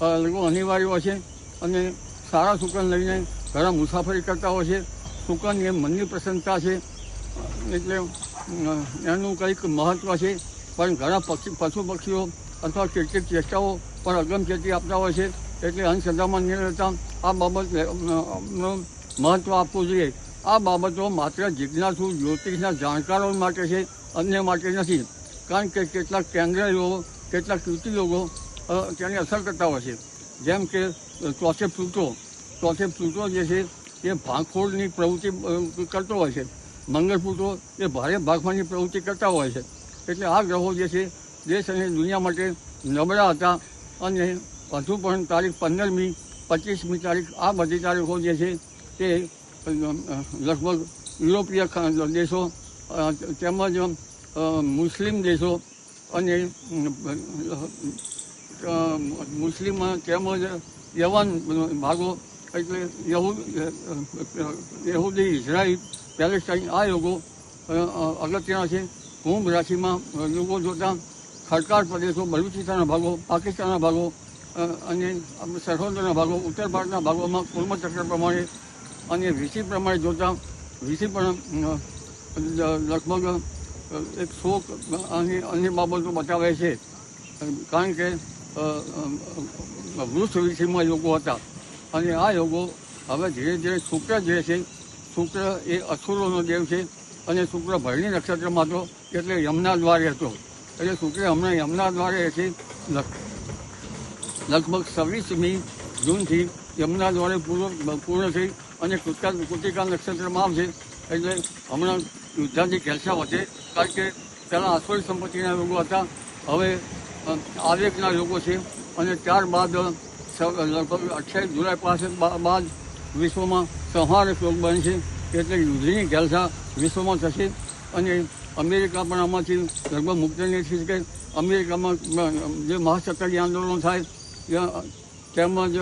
અનિવાર્ય હોય છે અને સારા સુકન લઈને ઘણા મુસાફરી કરતા હોય છે. સુકન એ મનની પ્રસન્નતા છે, એટલે એનું કંઈક મહત્વ છે. પણ ઘણા પક્ષી, પશુ પક્ષીઓ અથવા કેટલીક ચેષ્ટાઓ પણ અગમચેતી આપતા હોય છે. એટલે અંધશ્રદ્ધામાં નહીં રહેતા આ બાબત મહત્ત્વ આપવું જોઈએ. આ બાબતો માત્ર જિજ્ઞાસુ, જ્યોતિષના જાણકારો માટે છે, અન્ય માટે નથી. કારણ કે કેટલાક કેન્દ્રીય કેટલાક કૃતિ લોકો તેની અસર કરતા હોય છે. જેમ કે ચોથે પ્લુટો. ચોથે પ્લુટો જે છે, એ ભાંગફોડની પ્રવૃત્તિ કરતો હોય છે. મંગળ પ્લુટો એ ભારે ભાગવાની પ્રવૃત્તિ કરતા હોય છે. એટલે આ ગ્રહો જે છે, દેશ અને દુનિયા માટે નબળા હતા અને હજુ પણ તારીખ પંદરમી, પચીસમી તારીખ આ બધી તારીખો જે છે, તે લગભગ યુરોપીય દેશો તેમજ મુસ્લિમ દેશો અને મુસ્લિમ તેમજ યવન ભાગો? એટલે યહૂદ યહૂદી ઇઝરાયલ, પેલેસ્ટાઈન આ યોગો અગત્યના છે. કુંભ રાશિમાં યોગો જોતા ખડકાળ પ્રદેશો, બલુચિસ્તાનના ભાગો, પાકિસ્તાનના ભાગો અને સરહદના ભાગો, ઉત્તર ભારતના ભાગોમાં કુર્મ ચક્ર પ્રમાણે અને વીસી પ્રમાણે જોતા, વીસી પણ લગભગ એક શોક અને અન્ય બાબતો બતાવે છે. કારણ કે વૃક્ષ વિષયમાં યોગો હતા અને આ યોગો હવે ધીરે ધીરે શુક્ર જે છે, શુક્ર એ અસુરોનો દેવ છે અને શુક્ર ભરણી નક્ષત્રમાં હતો એટલે યમના દ્વારે હતો એટલે શુક્ર હમણાં યમના દ્વારે છે લગ- લગભગ છવ્વીસમી જૂનથી યમુના દ્વારે પૂર્ણ પૂર્ણ થઈ અને કૃતિકા કૃતિકા નક્ષત્રમાં આવશે એટલે હમણાં યુદ્ધાની ખેલસા વધે કારણ કે પહેલાં આસોરી સંપત્તિના યોગો હતા હવે આવેગના લોકો છે અને ત્યારબાદ લગભગ અઠ્યાવીસ જુલાઈ પાસે બાદ વિશ્વમાં સંહારક યોગ બનશે એટલે યુદ્ધની જલસા વિશ્વમાં થશે અને અમેરિકા પણ આમાંથી લગભગ મુક્ત નહીં થઈ શકે. અમેરિકામાં જે મહાશક્તિ આંદોલન થાય તેમજ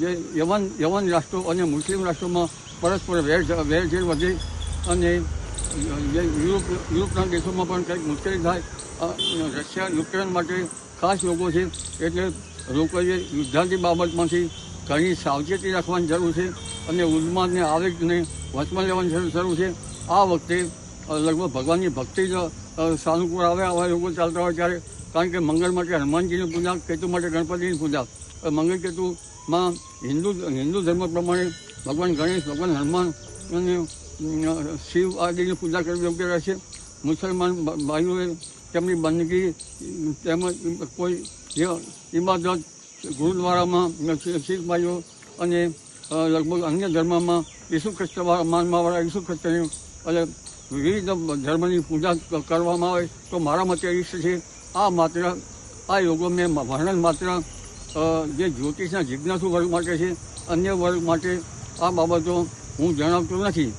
જે યવન યવન રાષ્ટ્રો અને મુસ્લિમ રાષ્ટ્રોમાં પરસ્પર વેર, વેરઝેર વધે અને યુરોપ યુરોપના દેશોમાં પણ કંઈક મુશ્કેલી થાય. રશિયા, યુક્રેન માટે ખાસ લોકો છે. એટલે લોકોએ યુદ્ધાની બાબતમાંથી ઘણી સાવચેતી રાખવાની જરૂર છે અને ઉન્માદને આવેગને વચમાં લેવાની જરૂર છે. આ વખતે લગભગ ભગવાનની ભક્તિ જ સાનુકૂળ આવે આવા લોકો ચાલતા હોય ત્યારે. કારણ કે મંગળ માટે હનુમાનજીની પૂજા, કેતુ માટે ગણપતિની પૂજા. મંગળ કેતુમાં હિન્દુ હિન્દુ ધર્મ પ્રમાણે ભગવાન ગણેશ, ભગવાન હનુમાન શિવ આદિની પૂજા કરવી યોગ્ય રહેશે. મુસલમાન ભાઈઓએ તેમની બંદગી, તેમજ કોઈ ઇબાદત ગુરુદ્વારામાં શીખ ભાઈઓ અને લગભગ અન્ય ધર્મમાં ઈસુ ખ્રિસ્ત માનવાવાળા ઈસુ ખ્રિસ્તની એટલે વિવિધ ધર્મની પૂજા કરવામાં આવે તો મારા મતે ઈષ્ટ છે આ માત્ર, આ યોગો મેં વર્ણન માત્ર જે જ્યોતિષના જિજ્ઞાસુ વર્ગ માટે છે. અન્ય વર્ગ માટે આ બાબતો હું જણાવતો નથી.